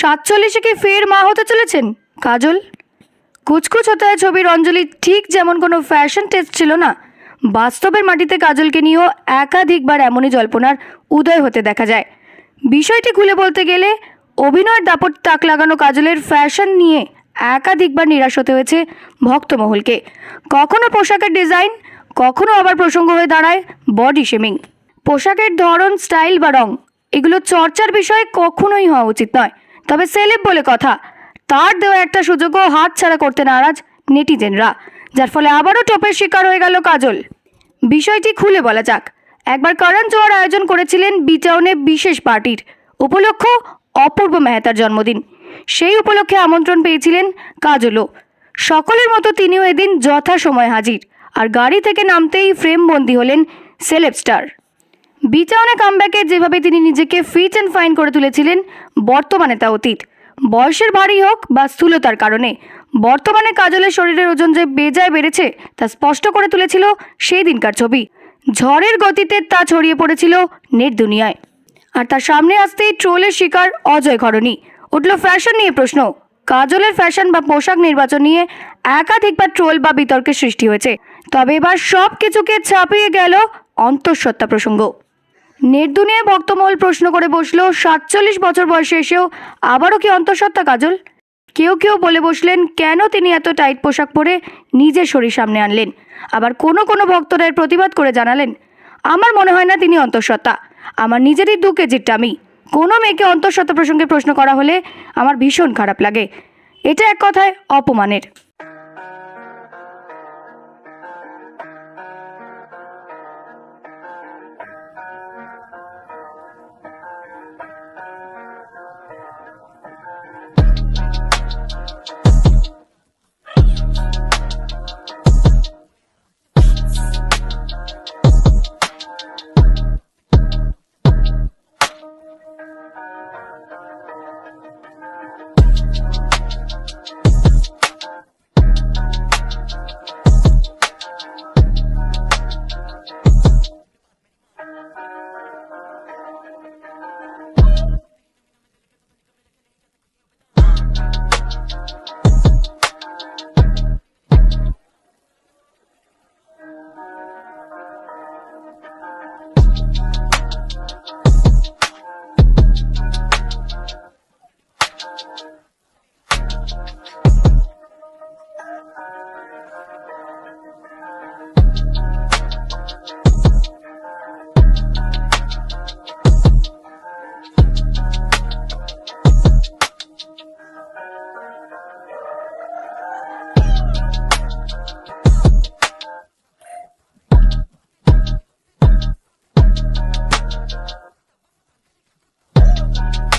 সাতচল্লিশে কি ফের মা হতে চলেছেন? কাজল? কুচকুচ হতে হয় ছবির অঞ্জলি ঠিক যেমন কোনো ফ্যাশন টেস্ট ছিল না। বাস্তবের মাটিতে কাজলকে নিয়েও একাধিকবার এমনই জল্পনার উদয় হতে দেখা যায়। বিষয়টি খুলে বলতে গেলে, অভিনয়ের দাপট তাক লাগানো কাজলের ফ্যাশন নিয়ে একাধিকবার নিরাশ হতে হয়েছে ভক্তমহলকে কখনো পোশাকের ডিজাইন কখনো আবার প্রসঙ্গ হয়ে দাঁড়ায় বডি শেমিং পোশাকের ধরন স্টাইল বা রং, এগুলো চর্চার বিষয় কখনোই হওয়া উচিত নয়। তবে সেলেব বলে কথা, তার দেওয়া একটা সুযোগও হাত ছাড়া করতে নারাজ নেটিজেনরা, যার ফলে আবারও টপের শিকার হয়ে গেল কাজল। বিষয়টি খুলে বলা যাক। একবার করণ জোয়ার আয়োজন করেছিলেন বিটাউনে বিশেষ পার্টির উপলক্ষ অপূর্ব মেহতার জন্মদিন। সেই উপলক্ষে আমন্ত্রণ পেয়েছিলেন কাজলও। সকলের মতো তিনিও এদিন যথাসময় হাজির, আর গাড়ি থেকে নামতেই ফ্রেমবন্দি হলেন সেলেব স্টার। বিটাউনে কামব্যাকে যেভাবে তিনি নিজেকে ফিট অ্যান্ড ফাইন করে তুলেছিলেন, বর্তমানে তা অতীত। বয়সের ভারী হোক বা স্থূলতার কারণে, বর্তমানে কাজলের শরীরের ওজন যে বেজায় বেড়েছে, তা স্পষ্ট করে তুলেছিল সেই দিনকার ছবি। ঝড়ের গতিতে তা ছড়িয়ে পড়েছিল নেট দুনিয়ায়। আর তার সামনে আসতেই ট্রোলের শিকার অজয় ঘরণী। উঠল ফ্যাশন নিয়ে প্রশ্ন। কাজলের ফ্যাশন বা পোশাক নির্বাচন নিয়ে একাধিকবার ট্রোল বা বিতর্কের সৃষ্টি হয়েছে। তবে এবার সব কিছুকে ছাপিয়ে গেল অন্তঃসত্ত্বা প্রসঙ্গ। নেট দুনিয়ায় ভক্তমহল প্রশ্ন করে বসল, সাতচল্লিশ বছর বয়সে এসেও আবারও কি অন্তঃসত্ত্বা কাজল? কেউ কেউ বলে বসলেন, কেন তিনি এত টাইট পোশাক পরে নিজের শরীর সামনে আনলেন? আবার কোনো কোনো ভক্তরা এর প্রতিবাদ করে জানালেন, আমার মনে হয় না তিনি অন্তঃসত্ত্বা, আমার নিজেরই দু কেজির টামি। কোনো মেয়েকে অন্তঃসত্ত্বা প্রসঙ্গে প্রশ্ন করা হলে আমার ভীষণ খারাপ লাগে। এটা এক কথায় অপমানের। Bye.